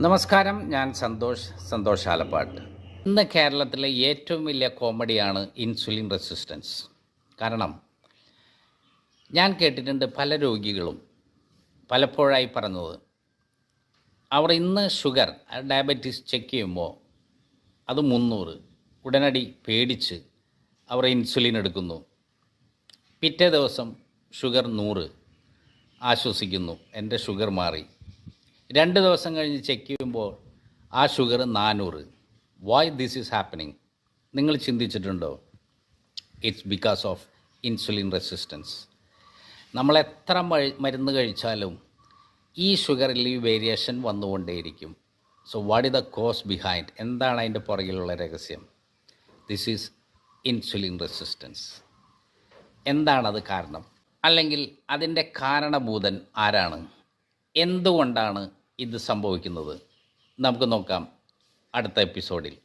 നമസ്കാരം ഞാൻ സന്തോഷ് സന്തോഷ് ആലപ്പാട്ട്. ഇന്ന് കേരളത്തിലെ ഏറ്റവും വലിയ കോമഡിയാണ് ഇൻസുലിൻ റെസിസ്റ്റൻസ്. കാരണം ഞാൻ കേട്ടിട്ടുണ്ട് പല രോഗികളും പലപ്പോഴായി പറഞ്ഞത് അവർ ഇന്ന് ഷുഗർ ഡയബറ്റീസ് ചെക്ക് ചെയ്യുമ്പോൾ അത് മുന്നൂറ്. ഉടനടി പേടിച്ച് അവർ ഇൻസുലിൻ എടുക്കുന്നു. പിറ്റേ ദിവസം ഷുഗർ നൂറ്. ആശ്വസിക്കുന്നു. എന്റെ ഷുഗർ മാറി. രണ്ട് ദിവസം കഴിഞ്ഞ് ചെക്ക് ചെയ്യുമ്പോൾ ആ ഷുഗർ നാനൂറ്. വൈ ദിസ് ഈസ് ഹാപ്പനിങ് നിങ്ങൾ ചിന്തിച്ചിട്ടുണ്ടോ? It's because of insulin resistance നമ്മൾ എത്ര മരുന്ന് കഴിച്ചാലും ഈ ഷുഗറിൽ ഈ വേരിയേഷൻ വന്നുകൊണ്ടേയിരിക്കും. So what is the cause behind എന്താണ് അതിന്റെ പുറകിലുള്ള രഹസ്യം? ദിസ് ഈസ് ഇൻസുലിൻ റെസിസ്റ്റൻസ് എന്താണത് കാരണം? അല്ലെങ്കിൽ അതിന്റെ കാരണഭൂതൻ ആരാണ്? എന്തുകൊണ്ടാണ് ഇത് സംഭവിക്കുന്നത്. നമുക്ക് നോക്കാം അടുത്ത എപ്പിസോഡിൽ.